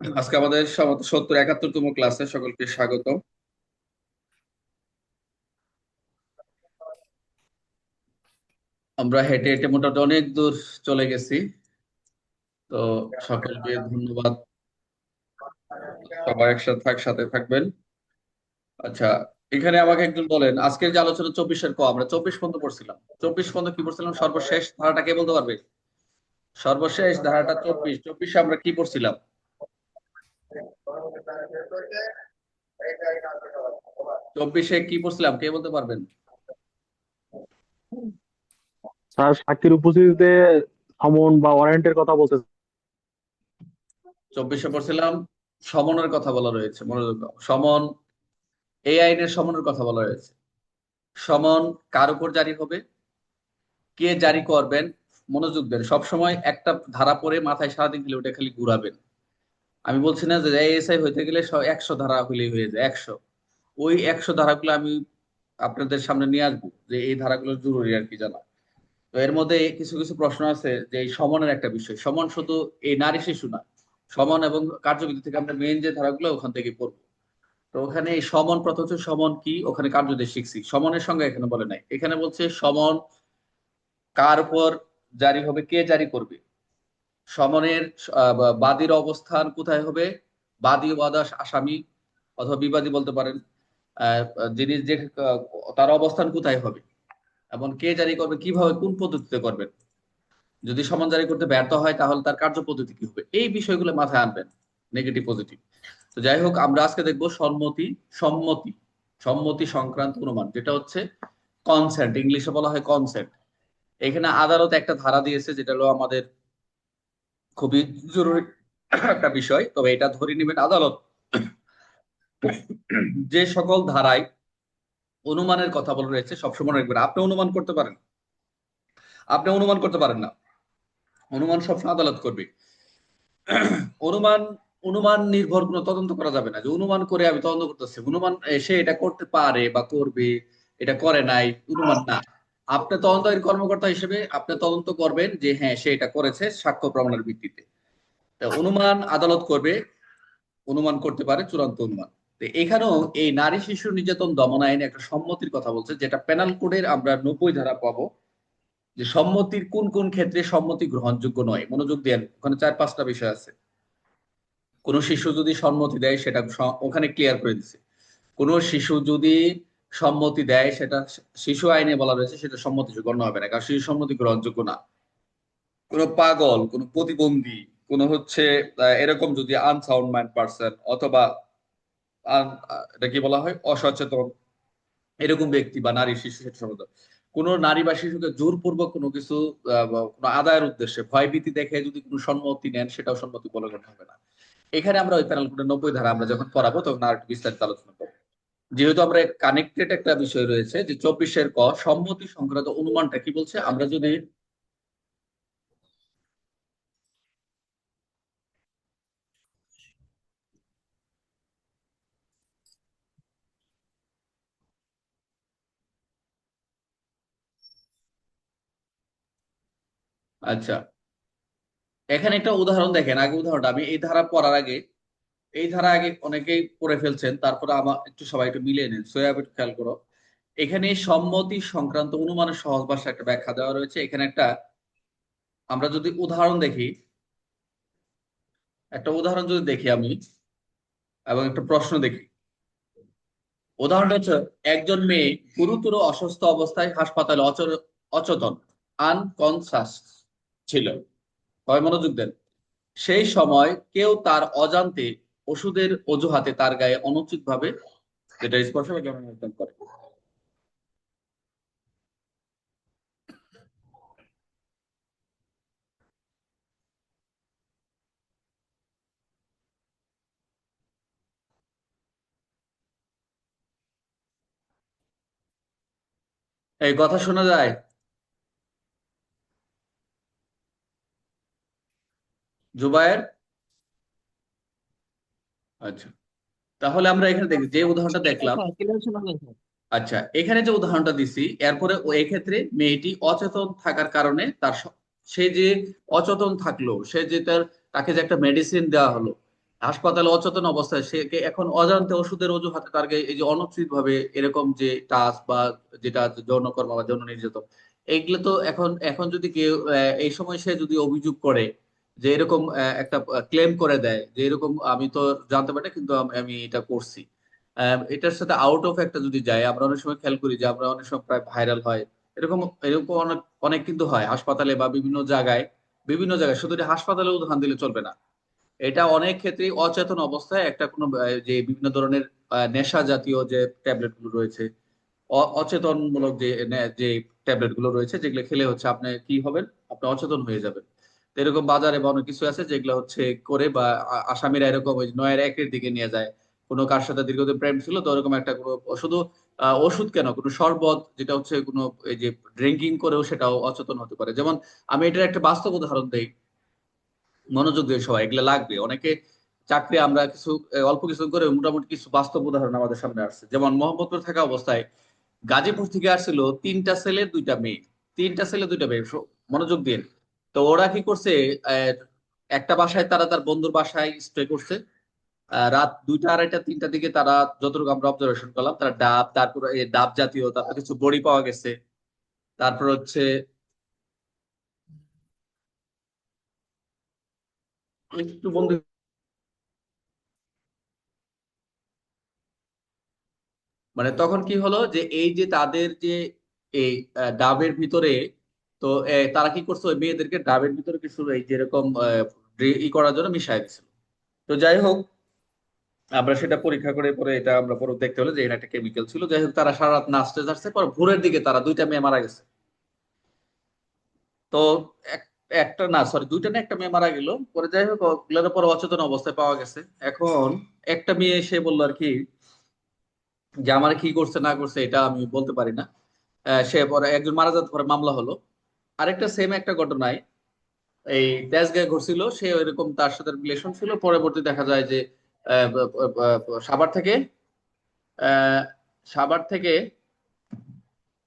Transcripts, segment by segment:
আজকে আমাদের সত্তর একাত্তরতম ক্লাসে সকলকে স্বাগত আমরা হেঁটে হেঁটে মোটামুটি অনেক দূর চলে গেছি। তো সকলকে ধন্যবাদ। সবাই একসাথে থাক, সাথে থাকবেন। আচ্ছা এখানে আমাকে একজন বলেন, আজকের যে আলোচনা চব্বিশের ক, আমরা চব্বিশ পর্যন্ত পড়ছিলাম। চব্বিশ পর্যন্ত কি পড়ছিলাম? সর্বশেষ ধারাটা কে বলতে পারবে? সর্বশেষ ধারাটা চব্বিশ। চব্বিশে আমরা কি পড়ছিলাম? চব্বিশে কি পড়ছিলাম? কে বলতে পারবেন? স্যার সাক্ষীর উপস্থিতিতে সমন বা ওয়ারেন্টের কথা বলতে চব্বিশে পড়ছিলাম সমনের কথা বলা রয়েছে মনোযোগ সমন এই আইনের সমনের কথা বলা রয়েছে। সমন কার উপর জারি হবে? কে জারি করবেন? মনোযোগ দেন। সবসময় একটা ধারা পড়ে মাথায় সারাদিন খেলে ওটা খালি ঘুরাবেন। আমি বলছি না যে এএসআই হইতে গেলে একশো ধারা হইলেই হয়ে যায়, একশো। ওই একশো ধারাগুলো আমি আপনাদের সামনে নিয়ে আসব যে এই ধারাগুলো জরুরি আর কি জানা। তো এর মধ্যে কিছু কিছু প্রশ্ন আছে যে এই সমনের একটা বিষয়। সমন শুধু এই নারী শিশু না, সমন এবং কার্যবিধি থেকে আমরা মেন যে ধারাগুলো ওখান থেকে পড়ব। তো ওখানে এই সমন প্রথম সমন কি, ওখানে কার্যদের শিখছি। সমনের সঙ্গে এখানে বলে নাই। এখানে বলছে সমন কার উপর জারি হবে, কে জারি করবে? সমনের বাদীর অবস্থান কোথায় হবে? বাদী বাদাস আসামি, অথবা বিবাদী বলতে পারেন যিনি যে তার অবস্থান কোথায় হবে? এবং কে জারি করবে? কীভাবে, কোন পদ্ধতিতে করবেন? যদি সমান জারি করতে ব্যর্থ হয়, তাহলে তার কার্য পদ্ধতি কি হবে? এই বিষয়গুলো মাথায় আনবেন নেগেটিভ পজিটিভ তো যাই হোক, আমরা আজকে দেখব সম্মতি সম্মতি সম্মতি সংক্রান্ত অনুমান, যেটা হচ্ছে কনসেন্ট ইংলিশে বলা হয় কনসেন্ট এখানে আদালত একটা ধারা দিয়েছে, যেটা হলো আমাদের খুবই জরুরি একটা বিষয়, তবে এটা ধরে নেবেন আদালত। যে সকল ধারায় অনুমানের কথা বলা রয়েছে সবসময় রাখবেন। আপনি অনুমান করতে পারেন। আপনি অনুমান করতে পারেন না। অনুমান সবসময় আদালত করবে। অনুমান অনুমান নির্ভর কোনো তদন্ত করা যাবে না। যে অনুমান করে আমি তদন্ত করতেছি। অনুমান সে এটা করতে পারে বা করবে, এটা করে নাই, অনুমান না। আপনি তদন্তকারী কর্মকর্তা হিসেবে আপনি তদন্ত করবেন যে হ্যাঁ সে এটা করেছে সাক্ষ্য প্রমাণের ভিত্তিতে। অনুমান আদালত করবে, অনুমান করতে পারে চূড়ান্ত অনুমান। এখানেও এই নারী শিশু নির্যাতন দমন আইনে একটা সম্মতির কথা বলছে, যেটা পেনাল কোডের আমরা নব্বই ধারা পাবো, যে সম্মতির কোন কোন ক্ষেত্রে সম্মতি গ্রহণযোগ্য নয়। মনোযোগ দেন, ওখানে চার পাঁচটা বিষয় আছে। কোন শিশু যদি সম্মতি দেয়, সেটা ওখানে ক্লিয়ার করে দিছে। কোন শিশু যদি সম্মতি দেয়, সেটা শিশু আইনে বলা রয়েছে, সেটা সম্মতি গণ্য হবে না, কারণ শিশু সম্মতি গ্রহণযোগ্য না। কোন পাগল, কোন প্রতিবন্ধী, কোন হচ্ছে এরকম যদি আনসাউন্ড মাইন্ড পার্সন অথবা এটা কি বলা হয়? অসচেতন এরকম ব্যক্তি বা নারী শিশু, সেটা সম্মত। কোন নারী বা শিশুকে জোরপূর্বক কোনো কিছু কোনো আদায়ের উদ্দেশ্যে ভয়ভীতি দেখে যদি কোনো সম্মতি নেন, সেটাও সম্মতি বলে গণ্য হবে না। এখানে আমরা ওই প্যানেল কোডের নব্বই ধারা আমরা যখন পড়াবো, তখন আর বিস্তারিত আলোচনা করব যেহেতু আমরা কানেক্টেড একটা বিষয় রয়েছে যে চব্বিশের ক, সম্মতি সংক্রান্ত অনুমানটা কি বলছে? আমরা যদি আচ্ছা এখানে একটা উদাহরণ দেখেন। আগে উদাহরণটা আমি এই ধারা পড়ার আগে এই ধারা আগে অনেকেই পড়ে ফেলছেন, তারপরে আমার একটু সবাই একটু মিলিয়ে নেন সোয়াব খেয়াল করো। এখানে সম্মতি সংক্রান্ত অনুমানের সহজ ভাষা একটা ব্যাখ্যা দেওয়া রয়েছে। এখানে একটা, আমরা যদি উদাহরণ দেখি, একটা উদাহরণ যদি দেখি আমি, এবং একটা প্রশ্ন দেখি। উদাহরণটা হচ্ছে, একজন মেয়ে গুরুতর অসুস্থ অবস্থায় হাসপাতালে অচেতন আনকনসাস ছিল। হয় মনোযোগ দেন। সেই সময় কেউ তার অজান্তে ওষুধের অজুহাতে তার গায়ে অনুচিত ভাবে যেটা স্পর্শ করে। এই কথা শোনা যায়? জুবায়ের? আচ্ছা। তাহলে আমরা এখানে দেখি যে উদাহরণটা দেখলাম। আচ্ছা এখানে যে উদাহরণটা দিছি এরপরে এক্ষেত্রে মেয়েটি অচেতন থাকার কারণে তার সে যে অচেতন থাকল সে যে তার তাকে যে একটা মেডিসিন দেওয়া হলো হাসপাতালে অচেতন অবস্থায় সে এখন অজান্তে ওষুধের অজুহাতে তারকে এই যে অনুচিত ভাবে এরকম যে টাচ বা যেটা যৌনকর্ম বা যৌন নির্যাতন এইগুলো তো এখন এখন যদি কেউ এই সময় সে যদি অভিযোগ করে যে এরকম একটা ক্লেম করে দেয় যে এরকম আমি তো জানতে পারি কিন্তু আমি এটা করছি। এটার সাথে আউট অফ একটা যদি যায়, আমরা অনেক সময় খেয়াল করি যে আমরা অনেক সময় প্রায় ভাইরাল হয়। এরকম এরকম অনেক অনেক কিন্তু হয় হাসপাতালে বা বিভিন্ন জায়গায় বিভিন্ন জায়গায়। শুধু হাসপাতালে উদাহরণ দিলে চলবে না। এটা অনেক ক্ষেত্রে অচেতন অবস্থায় একটা কোনো যে বিভিন্ন ধরনের নেশা জাতীয় যে ট্যাবলেটগুলো রয়েছে অচেতনমূলক যে যে ট্যাবলেটগুলো রয়েছে, যেগুলো খেলে হচ্ছে আপনি কি হবেন? আপনি অচেতন হয়ে যাবেন। এরকম বাজারে বা অনেক কিছু আছে যেগুলো হচ্ছে করে বা আসামিরা এরকম ওই নয়ের একের দিকে নিয়ে যায়। কোনো কার সাথে দীর্ঘদিন প্রেম ছিল তো ওরকম একটা কোনো শুধু ওষুধ কেন? কোনো শরবত যেটা হচ্ছে কোনো এই যে ড্রিঙ্কিং করেও সেটাও অচেতন হতে পারে। যেমন আমি এটার একটা বাস্তব উদাহরণ দিই। মনোযোগ দিয়ে সবাই, এগুলো লাগবে। অনেকে চাকরি আমরা কিছু অল্প কিছু করে মোটামুটি কিছু বাস্তব উদাহরণ আমাদের সামনে আসছে। যেমন মোহাম্মদপুর থাকা অবস্থায় গাজীপুর থেকে আসছিল তিনটা ছেলে, দুইটা মেয়ে। তিনটা ছেলে, দুইটা মেয়ে। মনোযোগ দিন। তো ওরা কি করছে একটা বাসায় তারা তার বন্ধুর বাসায় স্টে করছে। রাত দুইটা, আড়াইটা, তিনটা দিকে তারা যতটুকু আমরা অবজারভেশন করলাম, তারা ডাব, তারপর ডাব জাতীয় তারপর কিছু বড়ি পাওয়া গেছে। তারপর হচ্ছে একটু বন্ধু মানে তখন কি হলো যে এই যে তাদের যে এই ডাবের ভিতরে তো তারা কি করছে? মেয়েদেরকে ডাবের ভিতরে কিছু এই যেরকম ই করার জন্য মিশাই দিছিল তো যাই হোক, আমরা সেটা পরীক্ষা করে পরে এটা আমরা পরে দেখতে হলো যে এটা একটা কেমিক্যাল ছিল। যাই হোক, তারা সারা রাত নাচতে যাচ্ছে, পর ভোরের দিকে তারা দুইটা মেয়ে মারা গেছে। তো এক- একটা না সরি দুইটা না, একটা মেয়ে মারা গেল। পরে যাই হোক, ওগুলোর পর অচেতন অবস্থায় পাওয়া গেছে। এখন একটা মেয়ে এসে বলল আর কি যে, আমার কি করছে, না করছে, এটা আমি বলতে পারি না। সে পরে একজন মারা যাওয়ার পরে মামলা হলো। আরেকটা সেম একটা ঘটনায় এই তেজগাঁয়ে ঘটছিল সে এরকম তার সাথে রিলেশন ছিল। পরবর্তী দেখা যায় যে সাভার থেকে সাভার থেকে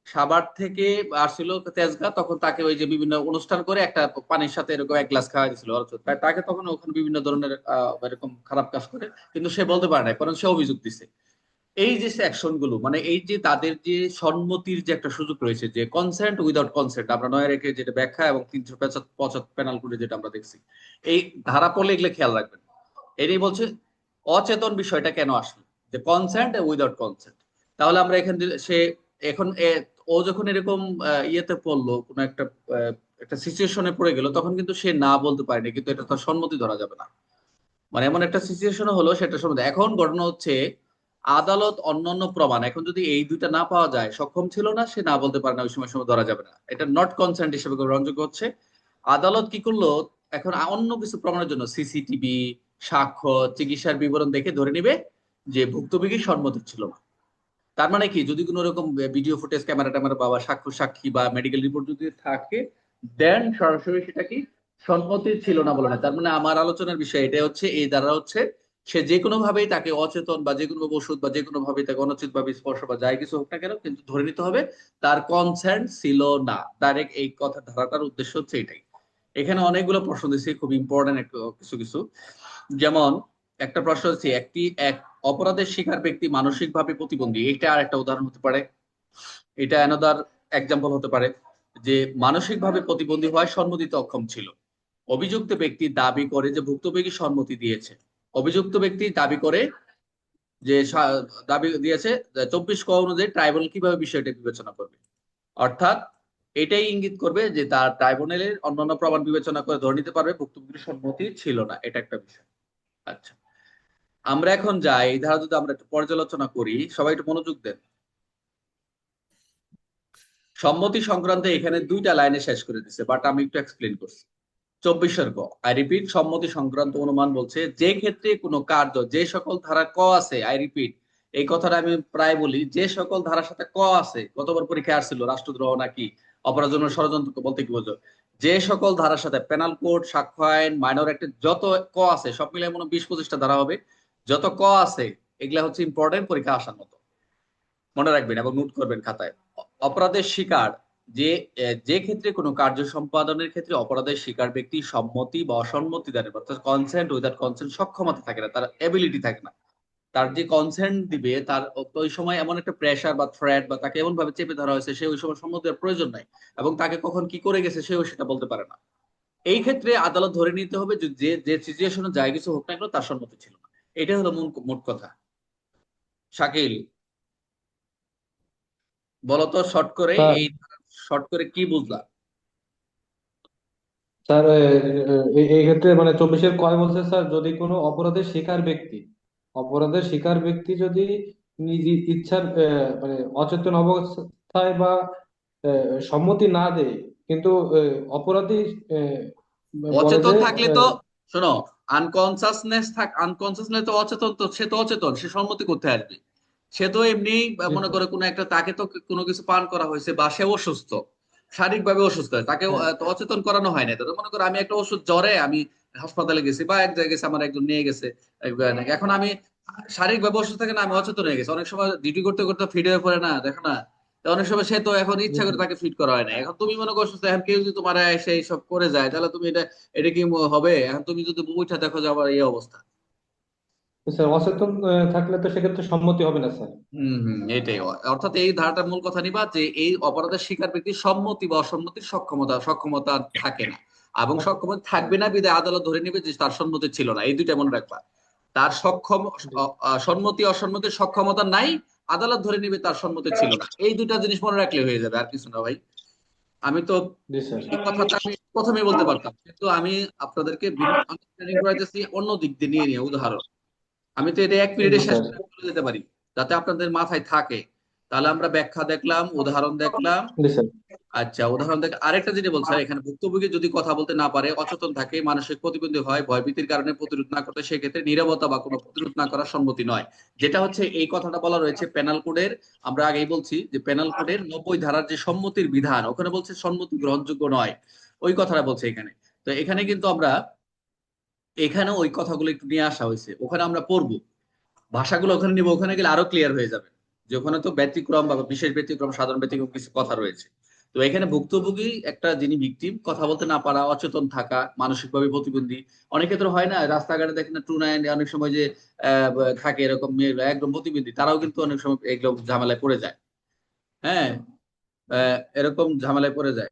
সাভার থেকে আসছিল তেজগা। তখন তাকে ওই যে বিভিন্ন অনুষ্ঠান করে একটা পানির সাথে এরকম এক গ্লাস খাওয়া দিয়েছিল তাকে তখন ওখানে বিভিন্ন ধরনের এরকম খারাপ কাজ করে। কিন্তু সে বলতে পারে না কারণ সে অভিযোগ দিছে। এই যে অ্যাকশনগুলো মানে এই যে তাদের যে সম্মতির যে একটা সুযোগ রয়েছে যে কনসেন্ট উইদাউট কনসেন্ট আমরা নয় রেখে যেটা ব্যাখ্যা এবং তিনশো পঁচাত্তর পেনাল করে যেটা আমরা দেখছি, এই ধারা পড়লে এগুলো খেয়াল রাখবেন। এটাই বলছে, অচেতন বিষয়টা কেন আসলো? যে কনসেন্ট উইদাউট কনসেন্ট তাহলে আমরা এখান থেকে সে এখন ও যখন এরকম ইয়েতে পড়ল, কোনো একটা একটা সিচুয়েশনে পড়ে গেল, তখন কিন্তু সে না বলতে পারেনি, কিন্তু এটা তার সম্মতি ধরা যাবে না। মানে এমন একটা সিচুয়েশন হলো সেটা সম্বন্ধে এখন ঘটনা হচ্ছে আদালত অন্যান্য প্রমাণ, এখন যদি এই দুইটা না পাওয়া যায়, সক্ষম ছিল না, সে না বলতে পারে না, ওই সময় সময় ধরা যাবে না। এটা নট কনসেন্ট হিসেবে গ্রহণযোগ্য হচ্ছে। আদালত কি করল? এখন অন্য কিছু প্রমাণের জন্য সিসিটিভি, সাক্ষ্য, চিকিৎসার বিবরণ দেখে ধরে নিবে যে ভুক্তভোগী সম্মতি ছিল না। তার মানে কি? যদি কোনো রকম ভিডিও ফুটেজ ক্যামেরা ট্যামেরা বাবা সাক্ষ্য, সাক্ষী বা মেডিকেল রিপোর্ট যদি থাকে দেন সরাসরি সেটা কি সম্মতি ছিল না বলে না। তার মানে আমার আলোচনার বিষয় এটা হচ্ছে, এই দ্বারা হচ্ছে সে যে কোনো ভাবেই তাকে অচেতন বা যে কোনো ওষুধ বা যে কোনো ভাবে তাকে অনুচিত ভাবে স্পর্শ বা যাই কিছু হোক না কেন, কিন্তু ধরে নিতে হবে তার কনসেন্ট ছিল না। ডাইরেক্ট এই কথা ধারাটার উদ্দেশ্য হচ্ছে এটাই। এখানে অনেকগুলো প্রশ্ন দিচ্ছি খুব ইম্পর্টেন্ট কিছু কিছু। যেমন একটা প্রশ্ন হচ্ছে একটি এক অপরাধের শিকার ব্যক্তি মানসিকভাবে প্রতিবন্ধী। এটা আর একটা উদাহরণ হতে পারে। এটা অ্যানাদার এক্সাম্পল হতে পারে যে মানসিকভাবে প্রতিবন্ধী হওয়ায় সম্মতিতে অক্ষম ছিল। অভিযুক্ত ব্যক্তি দাবি করে যে ভুক্তভোগী সম্মতি দিয়েছে। অভিযুক্ত ব্যক্তি দাবি করে যে দাবি দিয়েছে চব্বিশ ক অনুযায়ী ট্রাইব্যুনাল কীভাবে বিষয়টা বিবেচনা করবে। অর্থাৎ এটাই ইঙ্গিত করবে যে তার ট্রাইব্যুনালের অন্যান্য প্রমাণ বিবেচনা করে ধরে নিতে পারবে, ভুক্তভোগীর সম্মতি ছিল না। এটা একটা বিষয়। আচ্ছা। আমরা এখন যাই, এই ধারা যদি আমরা একটু পর্যালোচনা করি, সবাই একটু মনোযোগ দেন। সম্মতি সংক্রান্তে এখানে দুইটা লাইনে শেষ করে দিছে বাট আমি একটু এক্সপ্লেন করছি। চব্বিশের ক আই রিপিট সম্মতি সংক্রান্ত অনুমান বলছে, যে ক্ষেত্রে কোনো কার্য, যে সকল ধারা ক আছে আই রিপিট এই কথাটা আমি প্রায় বলি, যে সকল ধারার সাথে ক আছে, গতবার পরীক্ষায় আসছিল, রাষ্ট্রদ্রোহ নাকি অপরাধ ষড়যন্ত্র বলতে কি বোঝো? যে সকল ধারার সাথে পেনাল কোড সাক্ষ্য আইন মাইনর একটা যত ক আছে, সব মিলে মনে বিশ পঁচিশটা ধারা হবে, যত ক আছে, এগুলা হচ্ছে ইম্পর্টেন্ট পরীক্ষা আসার মতো। মনে রাখবেন এবং নোট করবেন খাতায়। অপরাধের শিকার যে যে ক্ষেত্রে কোনো কার্য সম্পাদনের ক্ষেত্রে অপরাধের শিকার ব্যক্তি সম্মতি বা অসম্মতি দ্বারা অর্থাৎ কনসেন্ট উইদাউট কনসেন্ট সক্ষমতা থাকে না তার এবিলিটি থাকে না। তার যে কনসেন্ট দিবে তার ওই সময় এমন একটা প্রেশার বা থ্রেট বা তাকে এমন ভাবে চেপে ধরা হয়েছে সে ওই সময় সম্মতি দেওয়ার প্রয়োজন নাই এবং তাকে কখন কি করে গেছে সেও সেটা বলতে পারে না। এই ক্ষেত্রে আদালত ধরে নিতে হবে যে যে সিচুয়েশনে যাই কিছু হোক না কেন তার সম্মতি ছিল না। এটা হলো মূল মোট কথা। শাকিল বলতো শর্ট করে এই শর্ট করে কি বুঝলা? স্যার এই ক্ষেত্রে মানে চব্বিশের কয় বলছে স্যার? যদি কোনো অপরাধের শিকার ব্যক্তি অপরাধের শিকার ব্যক্তি যদি নিজ ইচ্ছার মানে অচেতন অবস্থায় বা সম্মতি না দেয় কিন্তু অপরাধী অচেতন থাকলে তো শোনো আনকনসাসনেস থাক আনকনসাসনেস তো অচেতন তো সে তো অচেতন সে সম্মতি করতে আসবে। সে তো এমনি মনে করে কোনো একটা তাকে তো কোনো কিছু পান করা হয়েছে বা সে অসুস্থ শারীরিকভাবে অসুস্থ তাকে হ্যাঁ। অচেতন করানো হয় না মনে করো আমি একটা ওষুধ জ্বরে আমি হাসপাতালে গেছি বা এক জায়গায় গেছে আমার একজন নিয়ে গেছে এখন আমি শারীরিকভাবে অসুস্থ থাকে না আমি অচেতন হয়ে গেছি। অনেক সময় ডিউটি করতে করতে ফিট হয়ে পড়ে না দেখো না। অনেক সময় সে তো এখন ইচ্ছা করে তাকে ফিট করা হয় না এখন তুমি মনে করছ এখন কেউ যদি তোমার এসে এইসব করে যায় তাহলে তুমি এটা এটা কি হবে? এখন তুমি যদি বইটা দেখো যে আমার এই অবস্থা। স্যার অচেতন থাকলে তো সেক্ষেত্রে সম্মতি হবে না স্যার। হম এটাই অর্থাৎ এই ধারাটার মূল কথা নিবা যে এই অপরাধের শিকার ব্যক্তির সম্মতি বা অসম্মতির সক্ষমতা সক্ষমতা থাকে না। এবং সক্ষমতা থাকবে না বিধায় আদালত ধরে নেবে যে তার সম্মতি ছিল না। এই দুইটা মনে রাখবা। তার সক্ষম সম্মতি অসম্মতির সক্ষমতা নাই আদালত ধরে নেবে তার সম্মতি ছিল না। এই দুইটা জিনিস মনে রাখলে হয়ে যাবে আর কিছু না ভাই। আমি তো কথাটা আমি প্রথমে বলতে পারতাম কিন্তু আমি আপনাদেরকে অন্য দিক দিয়ে নিয়ে নিয়ে উদাহরণ। আমি তো এটা এক মিনিটে শেষ করে যেতে পারি যাতে আপনাদের মাথায় থাকে। তাহলে আমরা ব্যাখ্যা দেখলাম উদাহরণ দেখলাম। আচ্ছা উদাহরণ দেখ আরেকটা যেটা বলছে এখানে ভুক্তভোগী যদি কথা বলতে না পারে অচেতন থাকে মানসিক প্রতিবন্ধী হয় ভয়ভীতির কারণে প্রতিরোধ না করতে সেক্ষেত্রে নীরবতা বা কোনো প্রতিরোধ না করার সম্মতি নয়। যেটা হচ্ছে এই কথাটা বলা রয়েছে পেনাল কোডের আমরা আগেই বলছি যে পেনাল কোডের নব্বই ধারার যে সম্মতির বিধান ওখানে বলছে সম্মতি গ্রহণযোগ্য নয়। ওই কথাটা বলছে এখানে। তো এখানে কিন্তু আমরা এখানে ওই কথাগুলো একটু নিয়ে আসা হয়েছে। ওখানে আমরা পড়ব। ভাষাগুলো ওখানে নিবো, ওখানে গেলে আরও ক্লিয়ার হয়ে যাবে। যে ওখানে তো ব্যতিক্রম বা বিশেষ ব্যতিক্রম, সাধারণ ব্যতিক্রম কিছু কথা রয়েছে। তো এখানে ভুক্তভোগী একটা যিনি ভিকটিম কথা বলতে না পারা, অচেতন থাকা, মানসিকভাবে প্রতিবন্ধী। অনেক ক্ষেত্রে হয় না, রাস্তাঘাটে দেখেন টু নাইন অনেক সময় যে থাকে এরকম মেয়েরা, একদম প্রতিবন্ধী। তারাও কিন্তু অনেক সময় এগুলো ঝামেলায় পড়ে যায়। হ্যাঁ এরকম ঝামেলায় পড়ে যায়।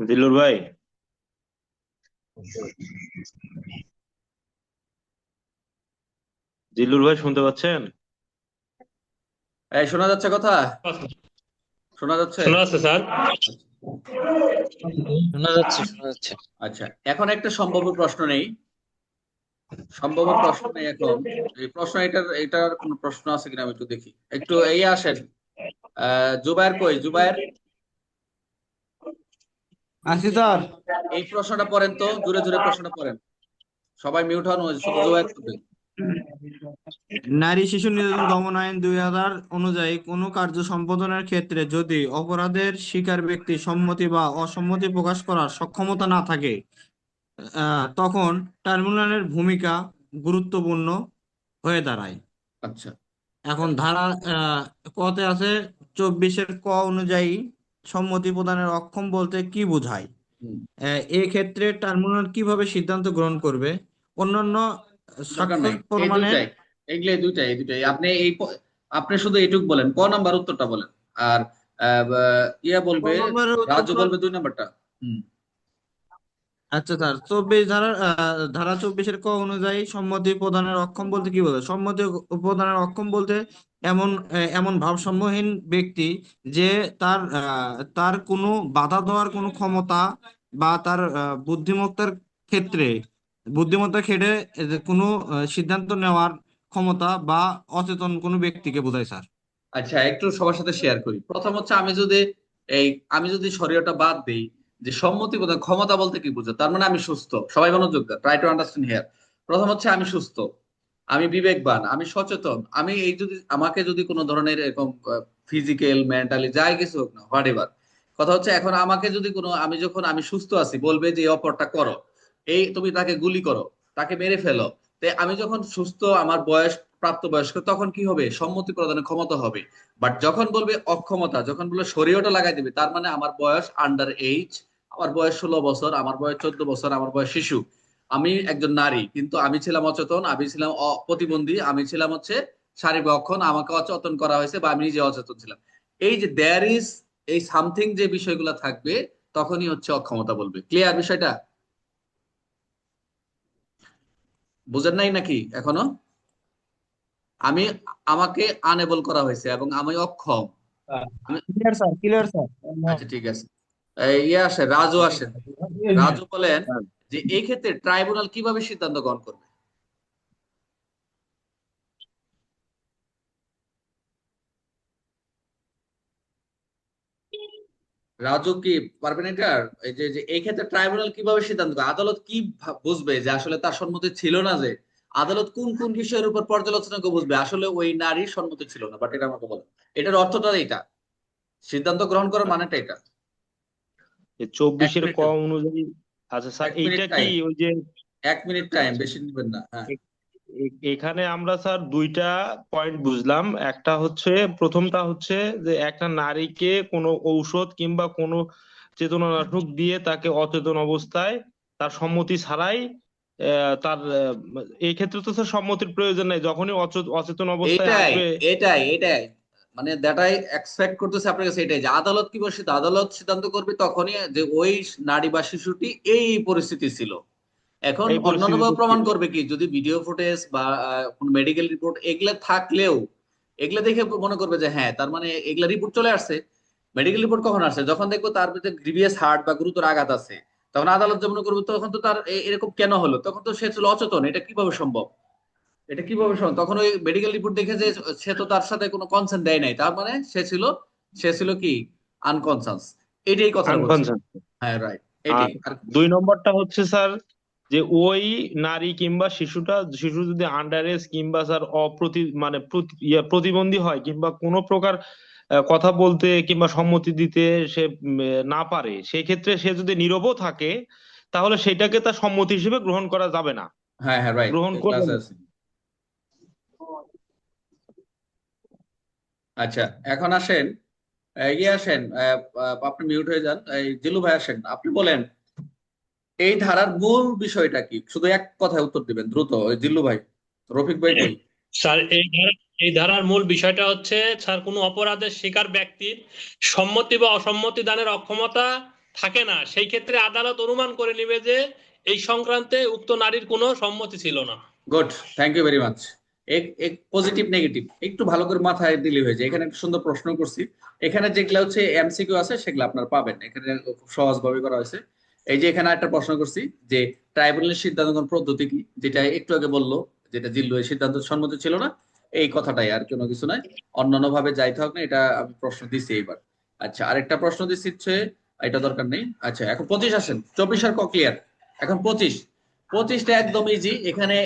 দিলুর ভাই? দিলুর ভাই শুনতে পাচ্ছেন? এই শোনা যাচ্ছে কথা? শোনা যাচ্ছে? শোনা যাচ্ছে স্যার। শোনা যাচ্ছে শোনা যাচ্ছে। আচ্ছা এখন একটা সম্ভাব্য প্রশ্ন নেই। সম্ভাব্য প্রশ্ন নেই এখন। এই প্রশ্ন এটার এটার কোন প্রশ্ন আছে কিনা আমি একটু দেখি। একটু এই আসেন। আহ জুবায়ের কই? জুবায়ের? আছি স্যার। এই প্রশ্নটা পড়েন তো জোরে জোরে প্রশ্নটা পড়েন। সবাই মিউট হন নারী শিশু নির্যাতন দমন আইন দুই হাজার অনুযায়ী কোনো কার্য সম্পাদনের ক্ষেত্রে যদি অপরাধের শিকার ব্যক্তি সম্মতি বা অসম্মতি প্রকাশ করার সক্ষমতা না থাকে তখন টার্মিনালের ভূমিকা গুরুত্বপূর্ণ হয়ে দাঁড়ায়। আচ্ছা। এখন ধারা আহ, কতে আছে? চব্বিশের ক অনুযায়ী সম্মতি প্রদানের অক্ষম বলতে কি বোঝায়? ক্ষেত্রে ট্রাইব্যুনাল কীভাবে সিদ্ধান্ত গ্রহণ করবে? অন্যান্য প্রমাণের দুইটাই এগুলো এই দুইটাই। আপনি এই আপনি শুধু এইটুক বলেন ক নাম্বার উত্তরটা বলেন। আর ইয়া বলবে রাজ্য রাজু বলবে দুই নাম্বারটা। হুম। আচ্ছা স্যার। চব্বিশ ধারা ধারা চব্বিশের ক অনুযায়ী সম্মতি প্রদানের অক্ষম বলতে কি বলে সম্মতি প্রদানের অক্ষম বলতে এমন এমন ভারসাম্যহীন ব্যক্তি যে তার তার কোনো বাধা দেওয়ার কোনো ক্ষমতা বা তার বুদ্ধিমত্তার ক্ষেত্রে বুদ্ধিমত্তার ক্ষেত্রে কোনো সিদ্ধান্ত নেওয়ার ক্ষমতা বা অচেতন কোনো ব্যক্তিকে বোঝায়, স্যার। আচ্ছা একটু সবার সাথে শেয়ার করি। প্রথম হচ্ছে আমি যদি, এই, আমি যদি শরীরটা বাদ দেই যে সম্মতি বোধ ক্ষমতা বলতে কি বোঝো? তার মানে আমি সুস্থ। সবাই মনোযোগ দেয় ট্রাই টু আন্ডারস্ট্যান্ড হিয়ার প্রথম হচ্ছে আমি সুস্থ। আমি বিবেকবান। আমি সচেতন। আমি এই যদি, আমাকে যদি কোনো ধরনের এরকম ফিজিক্যাল মেন্টালি যাই কিছু হোক না হোয়াট এভার কথা হচ্ছে এখন আমাকে যদি কোনো, আমি যখন আমি সুস্থ আছি, বলবে যে এই অপরটা করো। এই তুমি তাকে গুলি করো, তাকে মেরে ফেলো। তে আমি যখন সুস্থ, আমার বয়স প্রাপ্তবয়স্ক তখন কি হবে? সম্মতি প্রদানের ক্ষমতা হবে। বাট যখন বলবে অক্ষমতা, যখন বলবে শরীরটা লাগাই দিবে, তার মানে আমার বয়স আন্ডার এইজ আমার বয়স ষোলো বছর আমার বয়স চোদ্দ বছর আমার বয়স শিশু। আমি একজন নারী কিন্তু আমি ছিলাম অচেতন আমি ছিলাম প্রতিবন্ধী আমি ছিলাম হচ্ছে শারীরিক অক্ষণ আমাকে অচেতন করা হয়েছে বা আমি নিজে অচেতন ছিলাম। এই যে দেয়ার ইজ এই সামথিং যে বিষয়গুলো থাকবে তখনই হচ্ছে অক্ষমতা বলবে। ক্লিয়ার বিষয়টা? বুঝেন নাই নাকি এখনও? আমি আমাকে আনেবল করা হয়েছে এবং আমি অক্ষম। ক্লিয়ার স্যার ক্লিয়ার স্যার আচ্ছা ঠিক আছে। ইয়ে আসে রাজু আসেন। রাজু বলেন যে এই ক্ষেত্রে ট্রাইব্যুনাল কীভাবে সিদ্ধান্ত গ্রহণ করবে? রাজু কি পারবেন এটা? এই যে এই ক্ষেত্রে ট্রাইব্যুনাল কীভাবে সিদ্ধান্ত করবে আদালত কি বুঝবে যে আসলে তার সম্মতি ছিল না যে? আদালত কোন কোন বিষয়ের উপর পর্যালোচনা বুঝবে? আসলে ওই নারীর সম্মতি ছিল না বাট এটা আমাকে বলো এটার অর্থটা এটা সিদ্ধান্ত গ্রহণ করার মানেটা এটা চব্বিশের ক অনুযায়ী আচ্ছা স্যার এইটা কি ওই যে এক মিনিট টাইম বেশি নেবেন না হ্যাঁ। এখানে আমরা স্যার দুইটা পয়েন্ট বুঝলাম। একটা হচ্ছে প্রথমটা হচ্ছে যে একটা নারীকে কোনো ঔষধ কিংবা কোনো চেতনানাশক দিয়ে তাকে অচেতন অবস্থায় তার সম্মতি ছাড়াই আহ, তার এই ক্ষেত্রে তো স্যার সম্মতির প্রয়োজন নেই। যখনই অচেতন অবস্থায় আসবে এটাই এটাই। মানে দ্যাটাই এক্সপেক্ট করতেছে আপনার কাছে এটাই যে আদালত কি বলছে? আদালত সিদ্ধান্ত করবে তখনই যে ওই নারী বা শিশুটি এই পরিস্থিতি ছিল। এখন অন্যান্যভাবে প্রমাণ করবে কি? যদি ভিডিও ফুটেজ বা মেডিকেল রিপোর্ট এগুলা থাকলেও এগুলা দেখে মনে করবে যে হ্যাঁ তার মানে এগুলা রিপোর্ট চলে আসছে। মেডিকেল রিপোর্ট কখন আসছে? যখন দেখব তার ভিতরে গ্রিভিয়াস হার্ট বা গুরুতর আঘাত আছে। তখন আদালত যে মনে করবে তখন তো তার এরকম কেন হলো? তখন তো সে ছিল অচেতন। এটা কীভাবে সম্ভব? এটা কীভাবে সম্ভব? তখন ওই মেডিকেল রিপোর্ট দেখে যে সে তো তার সাথে কোনো কনসেন্ট দেয় নাই তার মানে সে ছিল সে ছিল কি? আনকনসাস এটাই কথা হ্যাঁ রাইট এটাই। দুই নম্বরটা হচ্ছে স্যার যে ওই নারী কিংবা শিশুটা শিশু যদি আন্ডার এজ কিংবা স্যার অপ্রতি মানে ইয়ে, প্রতিবন্ধী হয় কিংবা কোনো প্রকার কথা বলতে কিংবা সম্মতি দিতে সে না পারে সেই ক্ষেত্রে সে যদি নীরবও থাকে তাহলে সেটাকে তার সম্মতি হিসেবে গ্রহণ করা যাবে না। হ্যাঁ হ্যাঁ রাইট গ্রহণ করবে আচ্ছা এখন আসেন ইয়ে আসেন আপনি মিউট হয়ে যান এই জিলু ভাই আসেন আপনি বলেন এই ধারার মূল বিষয়টা কি? শুধু এক কথায় উত্তর দিবেন দ্রুত জিল্লু ভাই রফিক ভাই স্যার এই ধারা এই ধারার মূল বিষয়টা হচ্ছে স্যার কোনো অপরাধের শিকার ব্যক্তির সম্মতি বা অসম্মতি দানের অক্ষমতা থাকে না। সেই ক্ষেত্রে আদালত অনুমান করে নেবে যে এই সংক্রান্তে উক্ত নারীর কোনো সম্মতি ছিল না। Good thank you very much এক পজিটিভ নেগেটিভ একটু ভালো করে মাথায় দিলে হয়ে যায়। এখানে একটা সুন্দর প্রশ্ন করছি। এখানে যেগুলো হচ্ছে এমসিকিউ আছে, সেগুলো আপনারা পাবেন। এখানে খুব সহজভাবে করা হয়েছে। এই যে এখানে একটা প্রশ্ন করছি, যে ট্রাইব্যুনালের সিদ্ধান্ত পদ্ধতি কি? যেটা একটু আগে বলল, যেটা জিল্লু এই সিদ্ধান্ত সম্মতি ছিল না, এই কথাটাই আর কোনো কিছু নাই। অন্যান্য ভাবে যাইতে হবে না, এটা আমি প্রশ্ন দিচ্ছি এইবার। আচ্ছা আরেকটা প্রশ্ন দিচ্ছি হচ্ছে, এটা দরকার নেই। আচ্ছা এখন পঁচিশ আসেন। চব্বিশ আর ক্লিয়ার এখন পঁচিশ। পঁচিশটা একদম ইজি এখানে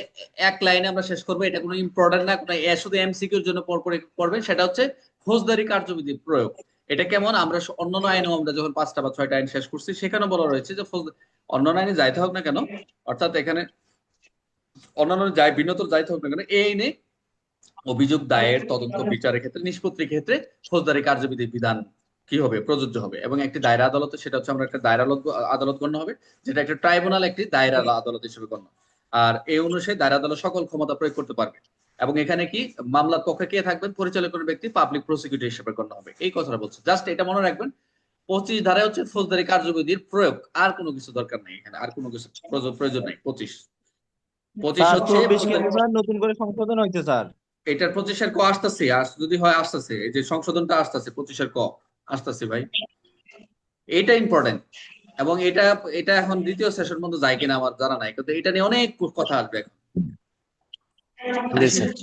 এক লাইনে আমরা শেষ করব। এটা কোনো ইম্পর্টেন্ট না কোনো শুধু এমসিকিউর জন্য পর পরে পড়বেন সেটা হচ্ছে ফৌজদারি কার্যবিধি প্রয়োগ। এটা কেমন? আমরা অন্যান্য আইনেও আমরা যখন পাঁচটা বা ছয়টা আইন শেষ করছি সেখানে বলা রয়েছে যে অন্যান্য আইনে যাইতে হোক না কেন অর্থাৎ এখানে অন্যান্য যাই ভিন্নতর যাইতে হোক না কেন এই আইনে অভিযোগ দায়ের তদন্ত বিচারের ক্ষেত্রে নিষ্পত্তির ক্ষেত্রে ফৌজদারি কার্যবিধি বিধান কি হবে? প্রযোজ্য হবে। এবং একটি দায়রা আদালতে সেটা হচ্ছে আমরা একটা দায়রা আদালত গণ্য হবে যেটা একটা ট্রাইব্যুনাল একটি দায়রা আদালত হিসেবে গণ্য। আর এই অনুসারে দায়রা আদালত সকল ক্ষমতা প্রয়োগ করতে পারবে। এবং এখানে কি? মামলার পক্ষে কে থাকবেন? পরিচালক ব্যক্তি পাবলিক প্রসিকিউটর হিসেবে গণ্য হবে। এই কথাটা বলছে। জাস্ট এটা মনে রাখবেন পঁচিশ ধারায় হচ্ছে ফৌজদারি কার্যবিধির প্রয়োগ। আর কোনো কিছু দরকার নেই এখানে। আর কোনো কিছু প্রয়োজন- নেই। পঁচিশ। পঁচিশ হচ্ছে নতুন করে সংশোধন হয়েছে স্যার। এটার পঁচিশের ক আসতেছে। আর যদি হয় আসতেছে। এই যে সংশোধনটা আসতেছে পঁচিশের ক। আসতেছে ভাই। এটা ইম্পর্টেন্ট এবং এটা এটা এখন দ্বিতীয় সেশন মধ্যে যায় কিনা আমার জানা নাই কিন্তু এটা নিয়ে অনেক কথা আসবে এখন।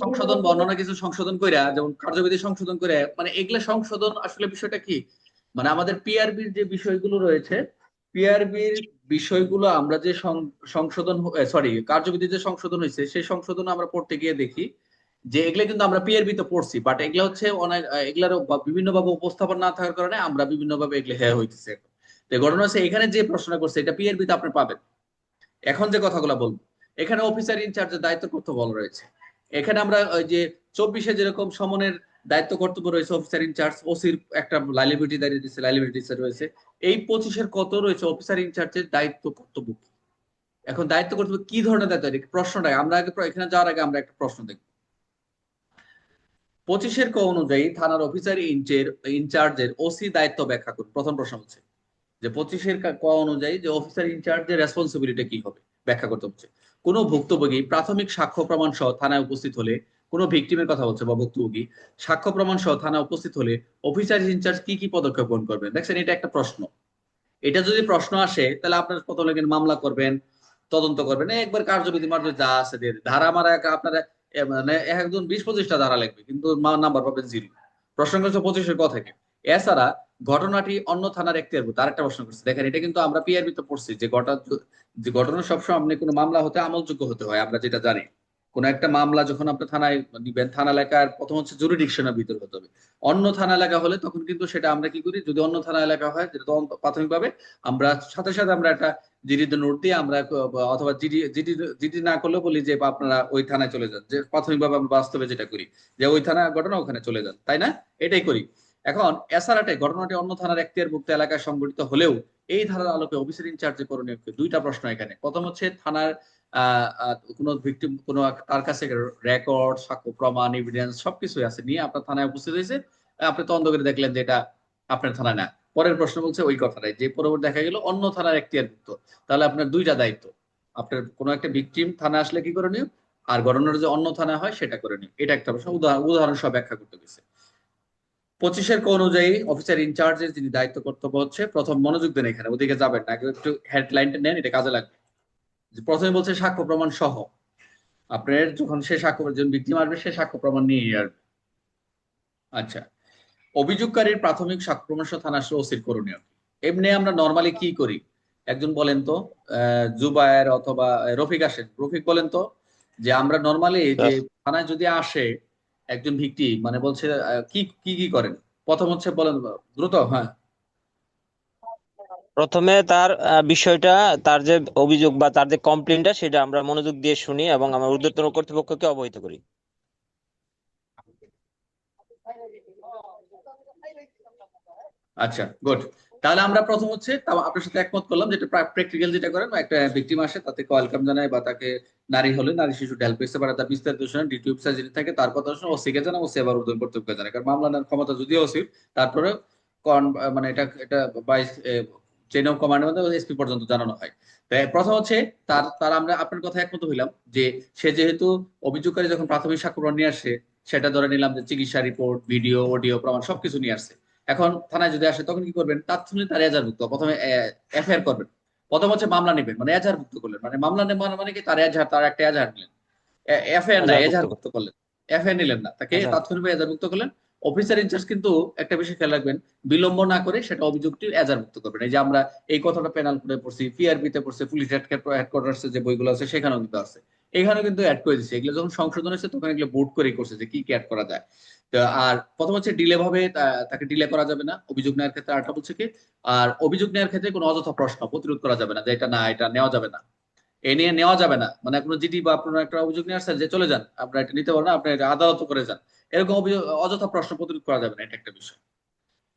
সংশোধন বর্ণনা কিছু সংশোধন কইরা যেমন কার্যবিধি সংশোধন করে মানে এগুলা সংশোধন আসলে বিষয়টা কি? মানে আমাদের পিআরবির যে বিষয়গুলো রয়েছে পিআরবির বিষয়গুলো আমরা যে সংশোধন সরি কার্যবিধি যে সংশোধন হয়েছে সেই সংশোধন আমরা পড়তে গিয়ে দেখি। যে এগুলো কিন্তু আমরা পিআরবি তে পড়ছি বাট এগুলো হচ্ছে অনেক এগুলার বিভিন্ন ভাবে উপস্থাপন না থাকার কারণে আমরা বিভিন্ন ভাবে এগুলো হ্যাঁ হইতেছে তো ঘটনা হচ্ছে এখানে যে প্রশ্নটা করছে, এটা পিআরবি তে আপনি পাবেন। এখন যে কথাগুলো বলব, এখানে অফিসার ইনচার্জের দায়িত্ব কর্তব্য বলা রয়েছে। এখানে আমরা ওই যে চব্বিশে যেরকম সমনের দায়িত্ব কর্তব্য রয়েছে অফিসার ইনচার্জ ওসির একটা লাইলিবিলিটি দাঁড়িয়ে দিচ্ছে লাইলিবিলিটি রয়েছে। এই পঁচিশের কত রয়েছে অফিসার ইনচার্জের দায়িত্ব কর্তব্য? এখন দায়িত্ব কর্তব্য কি ধরনের দায়িত্ব? প্রশ্নটা আমরা আগে, এখানে যাওয়ার আগে আমরা একটা প্রশ্ন দেখব। পঁচিশের ক অনুযায়ী থানার অফিসার ইনচের, ইনচার্জের ওসি দায়িত্ব ব্যাখ্যা করুন। প্রথম প্রশ্ন হচ্ছে, যে পঁচিশের ক অনুযায়ী যে অফিসার ইনচার্জের রেসপন্সিবিলিটি কি হবে? ব্যাখ্যা করতে হচ্ছে। কোনো ভুক্তভোগী প্রাথমিক সাক্ষ্য প্রমাণ সহ থানায় উপস্থিত হলে কোনো ভিকটিমের কথা বলছে বা ভুক্তভোগী সাক্ষ্য প্রমাণ সহ থানায় উপস্থিত হলে অফিসার ইনচার্জ কি কি পদক্ষেপ গ্রহণ করবেন? দেখছেন, এটা একটা প্রশ্ন। এটা যদি প্রশ্ন আসে, তাহলে আপনার প্রথম লেগেন মামলা করবেন, তদন্ত করবেন, একবার কার্যবিধি মার্জ যা আছে ধারা মারা, আপনারা মানে একজন বিশ পঁচিশটা ধারা লাগবে কিন্তু নাম্বার পাবেন জিরো প্রশ্ন করছে পঁচিশের কথা থেকে। এছাড়া ঘটনাটি অন্য থানার এখতিয়ারভুক্ত। আরেকটা প্রশ্ন করছে, দেখেন এটা কিন্তু আমরা পিআরবি তে পড়ছি, যে ঘটনা যে ঘটনা সবসময় আপনি কোনো মামলা হতে আমলযোগ্য হতে হয়, আমরা যেটা জানি। কোন একটা মামলা যখন আপনি থানায় নিবেন থানা এলাকার প্রথম হচ্ছে জুরিডিকশনের ভিতর হতে হবে। অন্য থানা এলাকা হলে তখন কিন্তু সেটা আমরা কি করি, যদি অন্য থানা এলাকা হয় যেটা তদন্ত প্রাথমিকভাবে আমরা সাথে সাথে আমরা একটা জিডিতে নোট দিয়ে আমরা অথবা জিডি জিডি জিডি না করলেও বলি যে আপনারা ওই থানায় চলে যান। যে প্রাথমিকভাবে আমরা বাস্তবে যেটা করি, যে ওই থানা ঘটনা ওখানে চলে যান, তাই না? এটাই করি। এখন এসআরআটে ঘটনাটি অন্য থানার এখতিয়ারভুক্ত এলাকায় সংঘটিত হলেও এই ধারার আলোকে অফিসার ইনচার্জে করণীয়? দুইটা প্রশ্ন এখানে। প্রথম হচ্ছে থানার কোনো ভিকটিম কোনো তার কাছে রেকর্ড সাক্ষ্য, প্রমাণ এভিডেন্স আছে। নিয়ে আপনার থানায় উপস্থিত হয়েছে। আপনি তদন্ত করে দেখলেন যে এটা আপনার থানায় না। পরের প্রশ্ন বলছে ওই কথাটাই, যে পরবর্তী দেখা গেল অন্য থানার তাহলে আপনার দুইটা দায়িত্ব। আপনার কোনো একটা ভিকটিম থানা আসলে কি করণীয় আর ঘটনার যে অন্য থানা হয় সেটা করে নিও। এটা একটা প্রশ্ন। উদাহরণ সহ ব্যাখ্যা করতে গেছে। পঁচিশের ক অনুযায়ী অফিসার ইনচার্জের যিনি দায়িত্ব কর্তব্য হচ্ছে, প্রথম মনোযোগ দেন এখানে। ওদিকে যাবেন না, একটু হেডলাইনটা নেন, এটা কাজে লাগবে। প্রথমে বলছে সাক্ষ্য প্রমাণ সহ। আপনার যখন সে সাক্ষ্য ভিকটিম আসবে সে সাক্ষ্য প্রমাণ নিয়ে আসবে। আচ্ছা। অভিযোগকারীর প্রাথমিক সাক্ষ্য প্রমাণ সহ থানা আসলে ওসির করণীয়? এমনি আমরা নর্মালি কি করি? একজন বলেন তো আহ, জুবায়ের অথবা রফিক আসেন। রফিক বলেন তো যে আমরা নর্মালি যে থানায় যদি আসে একজন ভিক্টি মানে বলছে কি কি কি করেন? প্রথম হচ্ছে বলেন দ্রুত হ্যাঁ। প্রথমে তার বিষয়টা, তার যে অভিযোগ বা তার যে কমপ্লেনটা সেটা আমরা মনোযোগ দিয়ে শুনি এবং আমরা ঊর্ধ্বতন কর্তৃপক্ষকে অবহিত করি। আচ্ছা গুড তাহলে আমরা প্রথম হচ্ছে আপনার সাথে একমত করলাম যেটা প্র্যাকটিক্যাল যেটা করেন, একটা ভিকটিম আসে, তাতে ওয়েলকাম জানায় বা তাকে নারী হলে নারী শিশু হেল্প করতে পারে, তার বিস্তারিত শুনে ডিটি অফিসার যিনি থাকে তার কথা শুনে ওসিকে জানা ওসি আবার উদ্যোগ কর্তৃপক্ষকে জানায়। কারণ মামলা নেওয়ার ক্ষমতা যদিও ওসির তারপরে মানে এটা এটা বাইশ চেন অফ কমান্ডের মধ্যে এসপি পর্যন্ত জানানো হয়। তাই প্রথম হচ্ছে তার তার আমরা আপনার কথা একমত হইলাম যে সে যেহেতু অভিযোগকারী যখন প্রাথমিক সাক্ষ্য নিয়ে আসে সেটা ধরে নিলাম যে চিকিৎসা রিপোর্ট ভিডিও অডিও প্রমাণ সবকিছু নিয়ে আসছে এখন থানায় যদি আসে তখন কি করবেন? তাৎক্ষণিক তার এজাহারভুক্ত প্রথমে এফআইআর করবেন। প্রথম হচ্ছে মামলা নেবেন মানে এজাহারভুক্ত করলেন। মানে মামলা নেবেন মানে কি তার এজাহার তার একটা এজাহার নিলেন। এফআইআর না এজাহারভুক্ত করলেন। এফআইআর নিলেন না। তাকে। তাৎক্ষণিক এজাহারভুক্ত করলেন। অফিসার ইনচার্জ কিন্তু একটা বিষয় খেয়াল রাখবেন, বিলম্ব না করে সেটা অভিযোগটি এজাহারভুক্ত করবেন। এই যে আমরা এই কথাটা পেনাল করে পড়ছি পিআরবি তে পড়ছি পুলিশ হেডকোয়ার্টার্স যে বইগুলো আছে, সেখানেও কিন্তু আছে। এখানে কিন্তু অ্যাড করে দিচ্ছে এগুলো যখন সংশোধন হয়েছে, তখন এগুলো বোর্ড করে করছে যে কি কি অ্যাড করা যায়। আর প্রথম হচ্ছে ডিলে ভাবে তাকে ডিলে করা যাবে না। অভিযোগ নেওয়ার ক্ষেত্রে আরেকটা বলছে কি, আর অভিযোগ নেওয়ার ক্ষেত্রে কোনো অযথা প্রশ্ন প্রতিরোধ করা যাবে না যে এটা না, এটা নেওয়া যাবে না। এ নিয়ে নেওয়া যাবে না। মানে কোনো জিডি বা আপনার একটা অভিযোগ নিয়ে আসছেন যে চলে যান, আপনারা এটা নিতে পারেন না আপনি এটা আদালত করে যান। এরকম অভিযোগ, অযথা প্রশ্ন প্রতিরোধ করা যাবে না, এটা একটা বিষয়।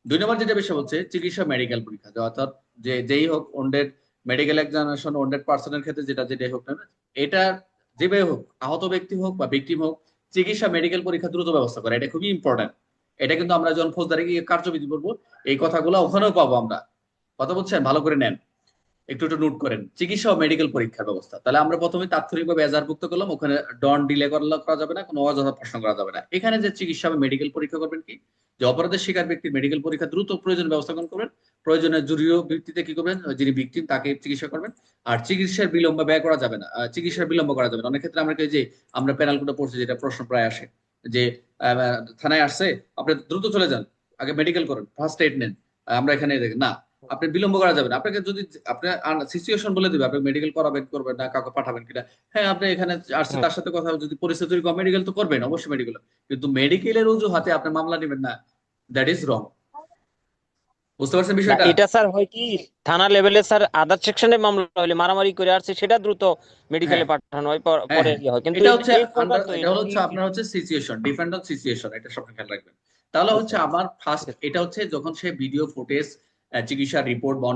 দুই নম্বর যেটা বিষয় হচ্ছে, চিকিৎসা মেডিকেল পরীক্ষা অর্থাৎ যে যেই হোক ওন্ডেড মেডিকেল এক্সামিনেশন ওন্ডেড পার্সনের ক্ষেত্রে যেটা, যেটাই হোক না এটা যেভাবে হোক, আহত ব্যক্তি হোক বা ভিকটিম হোক, চিকিৎসা মেডিকেল পরীক্ষা দ্রুত ব্যবস্থা করা, এটা খুবই ইম্পর্টেন্ট এটা কিন্তু আমরা যখন ফৌজদারি গিয়ে কার্যবিধি করব এই কথাগুলো ওখানেও পাবো আমরা। কথা বলছেন? ভালো করে নেন। একটু একটু নোট করেন। চিকিৎসা ও মেডিকেল পরীক্ষার ব্যবস্থা। তাহলে আমরা প্রথমে তাৎক্ষণিকভাবে এজাহারভুক্ত করলাম, ওখানে ডন ডিলে করা যাবে না, কোনো অযথা প্রশ্ন করা যাবে না। এখানে যে চিকিৎসা বা মেডিকেল পরীক্ষা করবেন কি? যে অপরাধের শিকার ব্যক্তির মেডিকেল পরীক্ষা দ্রুত প্রয়োজন ব্যবস্থা গ্রহণ করবেন। প্রয়োজনে জরুরি ভিত্তিতে কি করবেন? যিনি ভিকটিম তাকে চিকিৎসা করবেন। আর চিকিৎসার বিলম্ব ব্যয় করা যাবে না। চিকিৎসার বিলম্ব করা যাবে না। অনেক ক্ষেত্রে আমরা যে, আমরা প্যানাল কোডে পড়ছি, যেটা প্রশ্ন প্রায় আসে। যে থানায় আসছে, আপনি দ্রুত চলে যান। আগে মেডিকেল করেন ফার্স্ট এড নেন। আমরা এখানে না আপনি বিলম্ব করা যাবে না। আপনাকে যদি আপনি সিচুয়েশন বলে দিবে আপনি মেডিকেল করাবেন করবেন না কাউকে পাঠাবেন কিনা। হ্যাঁ আপনি এখানে আসছে তার সাথে কথা যদি পরিস্থিতি মেডিকেল তো করবেন অবশ্যই মেডিকেল কিন্তু মেডিকেলের অজুহাতে আপনি মামলা নেবেন না। দ্যাট ইজ রং বুঝতে পারছেন বিষয়টা? এটা স্যার হয় কি থানা লেভেলে স্যার আদার সেকশনে মামলা হলে মারামারি করে আসছে সেটা দ্রুত মেডিকেলে হ্যাঁ। পাঠানো হয় হ্যাঁ, পরে হ্যাঁ। ইয়ে হয়। কিন্তু এটা হচ্ছে এটা হচ্ছে আপনার হচ্ছে সিচুয়েশন ডিপেন্ড অন সিচুয়েশন এটা সব খেয়াল রাখবেন। তাহলে হচ্ছে আমার ফার্স্ট এটা হচ্ছে যখন সে ভিডিও ফুটেজ চিকিৎসা রিপোর্ট বা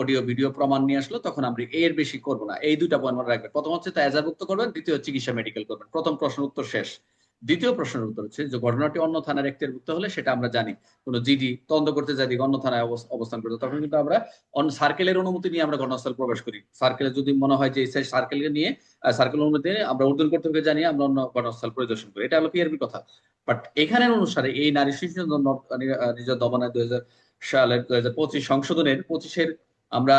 অডিও ভিডিও প্রমাণ নিয়ে আসলো, তখন আমরা এর বেশি করব না। এই দুইটা পয়েন্ট মনে রাখবেন। প্রথম হচ্ছে তাজারভুক্ত করবেন, দ্বিতীয় চিকিৎসা মেডিকেল করবেন। প্রথম প্রশ্নের উত্তর শেষ। দ্বিতীয় প্রশ্নের উত্তর হচ্ছে, যে ঘটনাটি অন্য থানার এখতিয়ারভুক্ত হলে সেটা আমরা জানি। কোনো জিডি তদন্ত করতে যাই অন্য থানায় অবস্থান করতে তখন কিন্তু আমরা অন্য সার্কেলের অনুমতি নিয়ে আমরা ঘটনাস্থল প্রবেশ করি। সার্কেলে যদি মনে হয় যে সেই সার্কেলকে নিয়ে সার্কেল অনুমতি নিয়ে আমরা উর্দুন কর্তৃপক্ষকে জানিয়ে আমরা অন্য ঘটনাস্থল পরিদর্শন করি। এটা হলো পিআরবি কথা। বাট এখানের অনুসারে এই নারী শিশু নিজের দমনের দুই হাজার সালের দুই হাজার পঁচিশ সংশোধনের পঁচিশের আমরা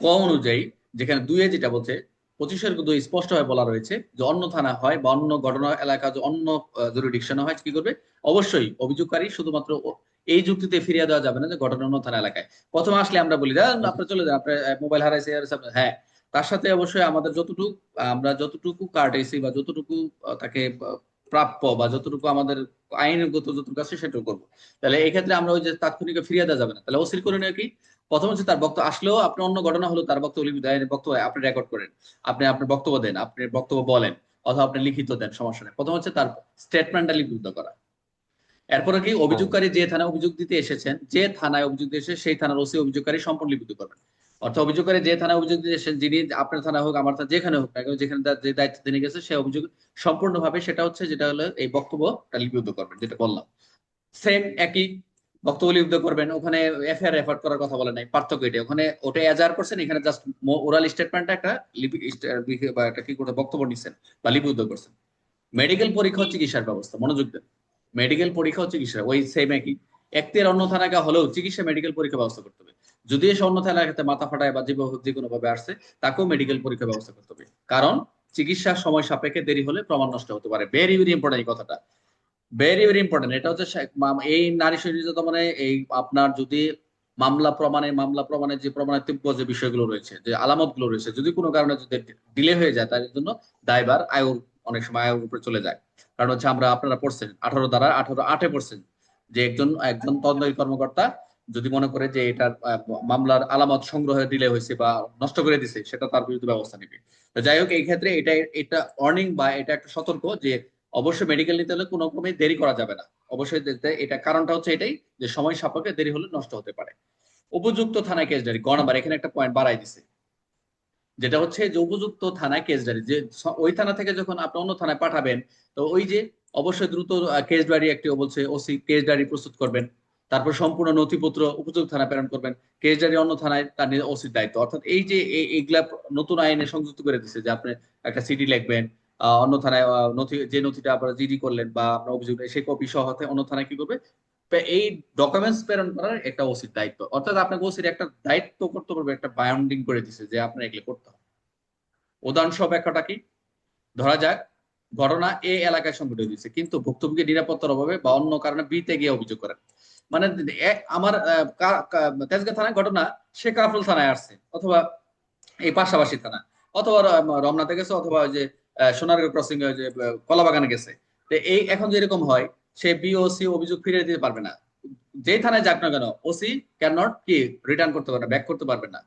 ক অনুযায়ী যেখানে দুইয়ে যেটা বলছে পঁচিশের দুই স্পষ্টভাবে বলা রয়েছে যে অন্য থানা হয় বা অন্য ঘটনা এলাকা অন্য জুরিডিকশনে হয় কি করবে? অবশ্যই অভিযোগকারী শুধুমাত্র এই যুক্তিতে ফিরিয়ে দেওয়া যাবে না যে ঘটনা অন্য থানা এলাকায়। প্রথমে আসলে আমরা বলি "যান, আপনার চলে যান আপনার মোবাইল হারাইছে হারাইছে", হ্যাঁ তার সাথে অবশ্যই আমাদের যতটুকু আমরা যতটুকু কার্টেসি বা যতটুকু তাকে প্রাপ্য বা যতটুকু আমাদের আইনগত যতটুকু আছে সেটুকু করব। তাহলে এই ক্ষেত্রে আমরা ওই যে তাৎক্ষণিক ফিরিয়ে দেওয়া যাবে না। তাহলে ওসির করে কি? প্রথম হচ্ছে তার বক্তব্য আসলেও আপনি অন্য ঘটনা হলো তার বক্তব্য বক্তব্য আপনি রেকর্ড করেন। আপনি আপনার বক্তব্য দেন আপনি বক্তব্য বলেন অথবা আপনি লিখিত দেন সমস্যা নেই। প্রথম হচ্ছে তার স্টেটমেন্টটা লিপিবদ্ধ করা। এরপরে কি? অভিযোগকারী যে থানায় অভিযোগ দিতে এসেছেন যে থানায় অভিযোগ দিতে এসে সেই থানার ওসি অভিযোগকারী সম্পূর্ণ লিপিবদ্ধ করবেন। অর্থাৎ অভিযোগকারী যে থানায় অভিযোগ দিতে এসেছেন যিনি আপনার থানা হোক আমার থানা যেখানে হোক না কেন, যেখানে যে দায়িত্ব তিনি গেছে সে অভিযোগ সম্পূর্ণভাবে সেটা হচ্ছে যেটা হলো এই বক্তব্যটা লিপিবদ্ধ করবেন যেটা বললাম। সেম একই বক্তব্য লিপিবদ্ধ করবেন ওখানে এফআইআর রেফার করার কথা বলে নাই পার্থক্য এটা ওখানে ওটা এজার করছেন এখানে জাস্ট ওরাল স্টেটমেন্টটা একটা লিপি বা একটা কি করে বক্তব্য নিচ্ছেন বা লিপিবদ্ধ করছেন। মেডিকেল পরীক্ষা চিকিৎসার ব্যবস্থা মনোযোগ দেন। মেডিকেল পরীক্ষা চিকিৎসা ওই সেম একই। একটির অন্য থানাকে হলেও চিকিৎসা মেডিকেল পরীক্ষা ব্যবস্থা করতে হবে। যদি এসে অন্য থানার ক্ষেত্রে মাথা ফাটায় বা যে কোনো ভাবে আসছে, তাকেও মেডিকেল পরীক্ষা ব্যবস্থা করতে হবে। কারণ চিকিৎসার সময় সাপেক্ষে দেরি হলে প্রমাণ নষ্ট হতে পারে। ভেরি ভেরি ইম্পর্টেন্ট এই কথাটা। ভেরি ভেরি ইম্পর্টেন্ট এটা হচ্ছে এই নারী শরীর নির্যাতনে এই আপনার যদি মামলা প্রমাণে মামলা প্রমাণে যে প্রমাণাতিব্য যে বিষয়গুলো রয়েছে, যে আলামতগুলো রয়েছে, যদি কোনো কারণে যদি ডিলে হয়ে যায়, তার জন্য দায়বার আয়ুর, অনেক সময় আয়ুর উপরে চলে যায়। কারণ হচ্ছে আমরা আপনারা পড়ছেন, আঠারো দ্বারা আঠারো আটে পড়ছেন। যে একজন একজন তদন্তকারী কর্মকর্তা যদি মনে করে যে এটার মামলার আলামত সংগ্রহে ডিলে হয়েছে বা নষ্ট করে দিছে, সেটা তার বিরুদ্ধে ব্যবস্থা নেবে। যাই হোক, এই ক্ষেত্রে এটা এটা ওয়ার্নিং বা এটা একটা সতর্ক যে অবশ্যই মেডিকেল নিতে হলে কোনো রকমই দেরি করা যাবে না। অবশ্যই এটা কারণটা হচ্ছে এটাই যে সময় সাপেক্ষে দেরি হলে নষ্ট হতে পারে। উপযুক্ত থানায় কেস ডায়েরি গ নাম্বার, এখানে একটা পয়েন্ট বাড়াই দিছে। যেটা হচ্ছে যে উপযুক্ত থানায় কেস ডায়েরি যে ওই থানা থেকে যখন আপনি অন্য থানায় পাঠাবেন, তো ওই যে অবশ্যই দ্রুত কেস ডায়েরি একটি বলছে, ওসি কেস ডায়েরি প্রস্তুত করবেন। তারপর সম্পূর্ণ নথিপত্র উপযুক্ত থানায় প্রেরণ করবেন। ডায়েরি অন্য থানায় তার ওসির দায়িত্ব। অর্থাৎ এই যে এইগুলা নতুন আইনে সংযুক্ত করে দিচ্ছে যে আপনি একটা সিডি লিখবেন অন্য থানায় নথি, যে নথিটা আপনারা জিডি করলেন বা আপনার অভিযোগ সেই কপি সহ অন্য থানায় কি করবে? এই ডকুমেন্টস প্রেরণ করার একটা ওসির দায়িত্ব। অর্থাৎ আপনাকে ওসির একটা দায়িত্ব করতে পারবে একটা বাউন্ডিং করে দিছে যে আপনার এগুলো করতে হবে। উদাহরণ সহ ব্যাখ্যাটা কি? ধরা যাক, ঘটনা এ এলাকায় সংঘটিত হয়েছে, কিন্তু ভুক্তভোগী নিরাপত্তার অভাবে বা অন্য কারণে বিতে গিয়ে অভিযোগ করেন। মানে আমার তেজগাঁ থানায় ঘটনা, সে কাফরুল থানায় আসছে, অথবা এই পাশাপাশি থানা, অথবা রমনাতে গেছে, অথবা যে সোনারগাঁও ক্রসিং যে কলাবাগানে গেছে। এই, এখন যেরকম হয়, সে বিওসি অভিযোগ ফিরিয়ে দিতে পারবে না। যেই থানায় যাক না কেন ওসি ক্যান নট কি রিটার্ন করতে পারবে না ব্যাক করতে পারবে না।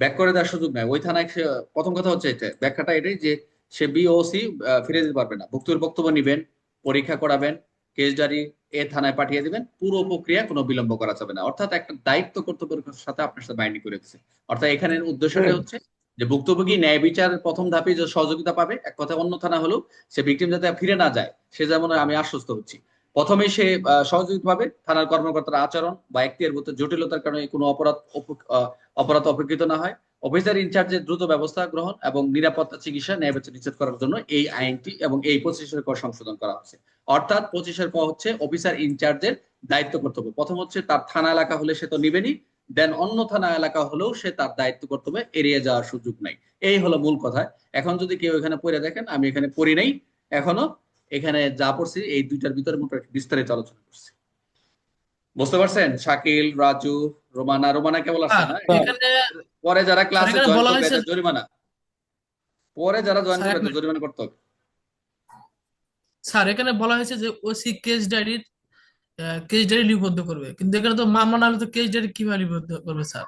ব্যাক করে দেওয়ার সুযোগ নাই। ওই থানায় সে, প্রথম কথা হচ্ছে এটা, ব্যাখ্যাটা এটাই যে, সে বিওসি ফিরে দিতে পারবে না। ভুক্তর বক্তব্য নিবেন, পরীক্ষা করাবেন কেস এ থানায় পাঠিয়ে দিবেন। পুরো প্রক্রিয়া কোনো বিলম্ব করা যাবে না। অর্থাৎ একটা দায়িত্ব কর্তব্যের সাথে আপনার সাথে বাইন্ডিং করে দিচ্ছে অর্থাৎ এখানে উদ্দেশ্যটা হচ্ছে যে ভুক্তভোগী ন্যায় বিচারের প্রথম ধাপে যে সহযোগিতা পাবে এক কথা অন্য থানা হলেও সে ভিকটিম যাতে ফিরে না যায় সে যেমন আমি আশ্বস্ত হচ্ছি। প্রথমে সে সহযোগিতা পাবে থানার কর্মকর্তার আচরণ বা এখতিয়ার মতো জটিলতার কারণে কোনো অপরাধ অপরাধ অপেক্ষিত না হয়। অফিসার ইনচার্জের দ্রুত ব্যবস্থা গ্রহণ এবং নিরাপত্তা চিকিৎসা ন্যায় নিশ্চিত করার জন্য এই আইনটি এবং এই পঁচিশের ক সংশোধন করা হচ্ছে। অর্থাৎ পঁচিশের ক হচ্ছে অফিসার ইনচার্জের দায়িত্ব কর্তব্য। প্রথম হচ্ছে তার থানা এলাকা হলে সে তো নিবেনি দেন অন্য থানা এলাকা হলেও সে তার দায়িত্ব কর্তব্যে এড়িয়ে যাওয়ার সুযোগ নাই। এই হলো মূল কথা। এখন যদি কেউ এখানে পড়ে দেখেন, আমি এখানে পড়ি নাই। এখনও এখানে যা পড়ছি এই দুইটার ভিতরে মোটামুটি বিস্তারিত আলোচনা করছি। বুঝতে পারছেন? শাকিল রাজু রোমানা রোমানা কেবল আসছে না? এখানে পরে যারা ক্লাসে জয়েন করবে জরিমানা। পরে যারা জয়েন করবে। জরিমানা করতে হবে। স্যার এখানে বলা হয়েছে যে ওসি কেস ডায়েরির কেস ডায়েরি লিপিবদ্ধ করবে। কিন্তু এখানে তো মামলা না হলে তো কেস ডায়েরি কীভাবে লিপিবদ্ধ করবে স্যার?